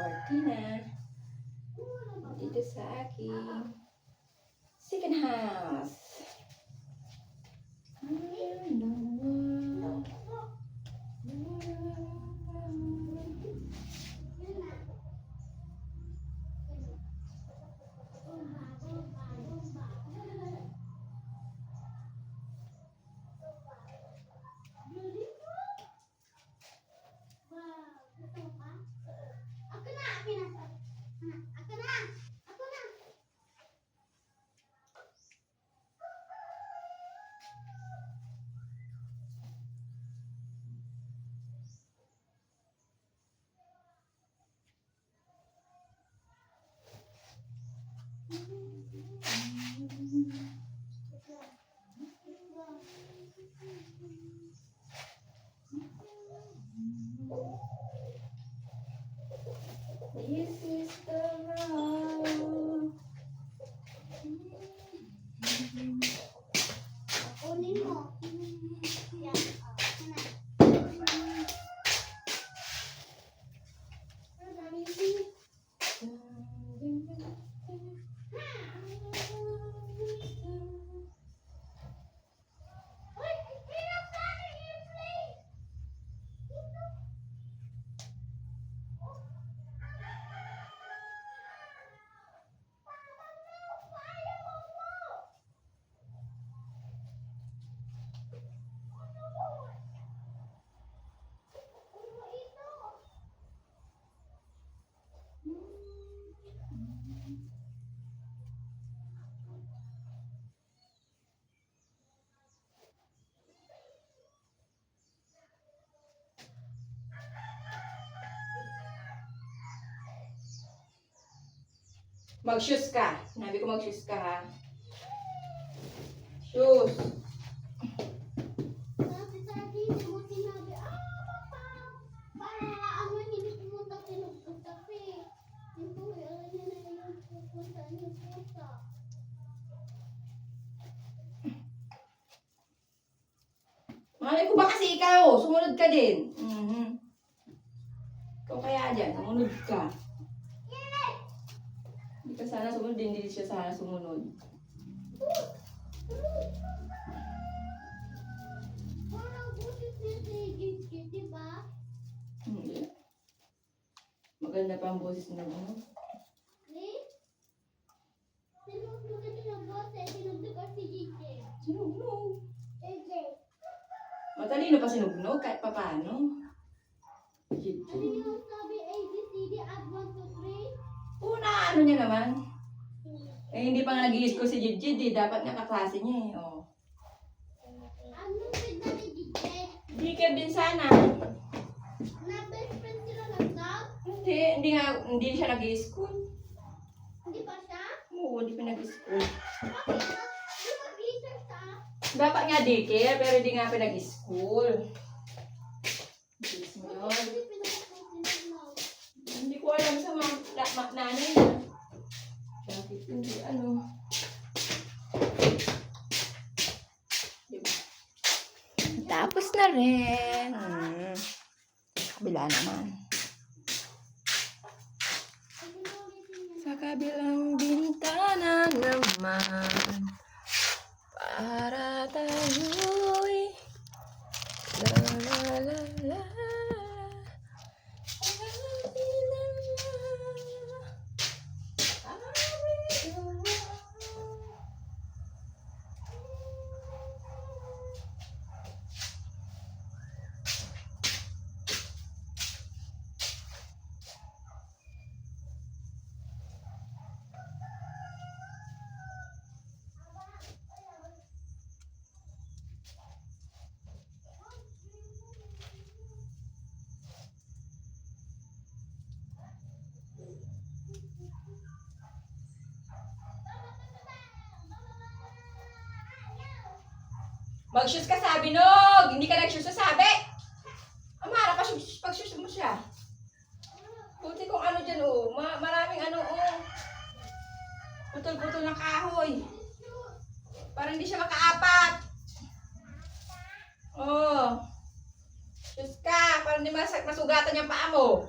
cortina. Dito sa aking second house. This is the road. Kunin mo. Yan, ako na. Ang daming singit. Uy, hirap ka na i-play. Ito. Mag-shoes ka. Sinabi ko mag-shoes ka ha. Shoes. Ah, ano. Malay ko ba kasi ikaw? Sumunod ka din. Mhm. Ikaw kaya dyan, sumunod ka. Hindi ka sana sumunod, hindi siya sana sumunod. Hindi. Maganda pa ang boses na. Lee? Sinugnog Matalino pa sinugnog kahit papaano. ano yung Una, ano niya naman? 3? Eh, hindi pa nga nag-i-school si Jidjid eh. Dapat nga kaklase niya eh. Oh. Ano ganda ni JJ? Hindi ka din sana. Na best friend sila ng dog? Hindi, hindi nga, hindi siya nag-i-school. Hindi ba siya? Oo, hindi pa nag-i-school. Bakit na? Di ba glitter siya? Dapat nga daycare, pero hindi nga. Hindi ng Hindi ko alam sa ma, nanay na. Bakit hindi, ano. Diba? Tapos na rin. Hmm. Kabila naman. Sa kabilang bintana naman Mag-shoes ka sabi, Nog! Hindi ka nag-shoes sa sabi! Amara shoes, pag-shoes mo siya. Buti kung ano dyan, oh. Ma maraming ano, oh. Putol-putol ng kahoy. Para hindi siya makaapat. Oh. Shoes ka, para hindi mas masugatan yung paa mo.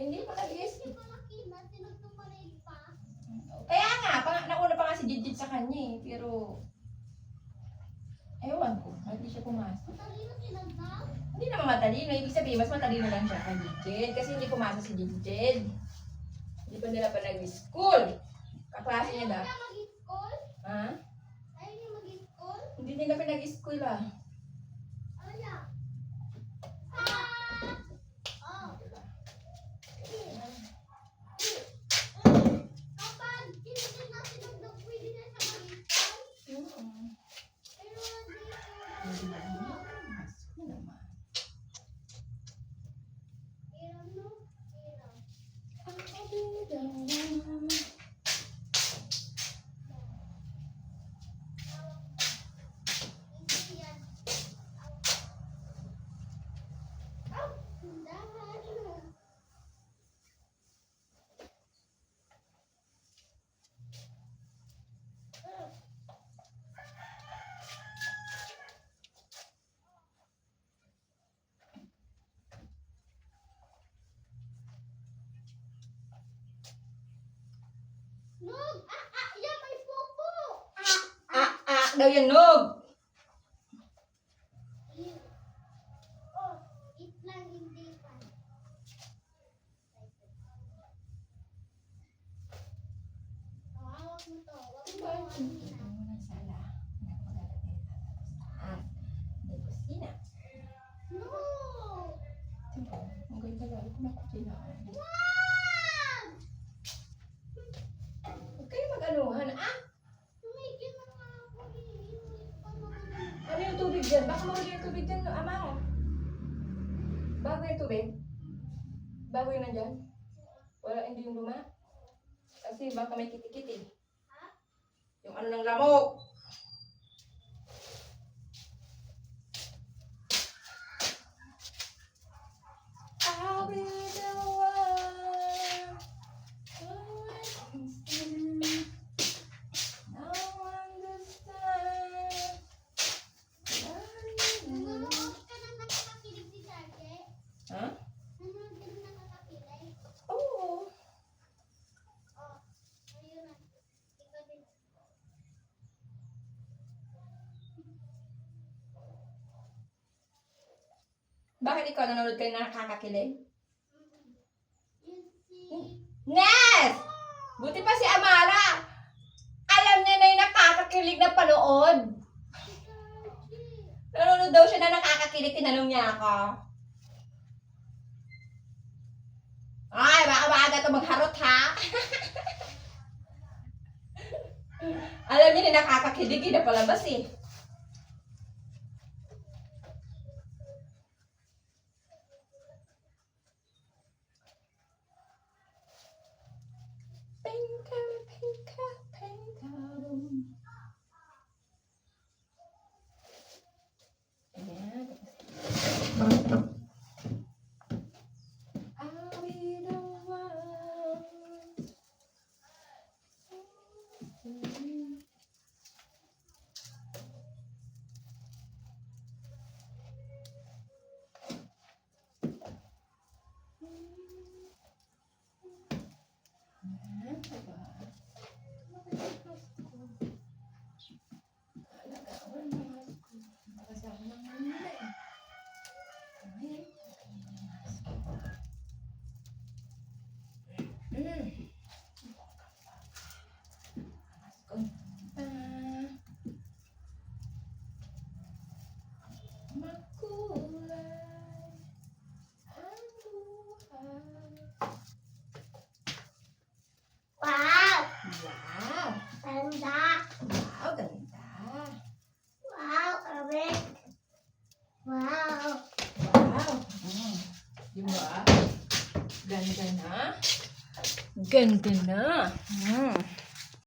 Eh, hindi pa pala is. Kaya nga, pang, nauna pa nga si Jijit sa kanya eh. Pero, ewan ko, ba't siya pumasok? Hindi naman matalino. Ibig sabihin, mas matalino lang siya kay Jijit. Kasi hindi pumasok si Jijit. Hindi pa nila pa nag-school. Kaklase niya dapat. Ayaw niya mag-school? Ha? Ayaw niya mag-school? Hindi nila pa nag-school ah. Daw yan, Nog. Ew. Oh, eat lang hindi pa. Oh, tubig? Bago yung nandyan? Wala, hindi yung luma? Kasi baka may kitikiti. Yung ano ng lamok. I'll be the one. who understands. No understand. Nanonood ka na nakakakilig si Sarge? Ha? Nanonood ka na nakakakilig? Oo. Oh, ayun na. Ikaw din. Bakit ikaw nanonood ka na nakakakilig? Nes! Buti pa si Amara. Alam niya na yung nakakakilig na panood. Nanonood daw siya na nakakakilig. Tinanong niya ako. Ay, baka maaga ito magharot ha. Alam niya na nakakakilig. Hindi na palabas eh. Yeah. Ganda na. Mm.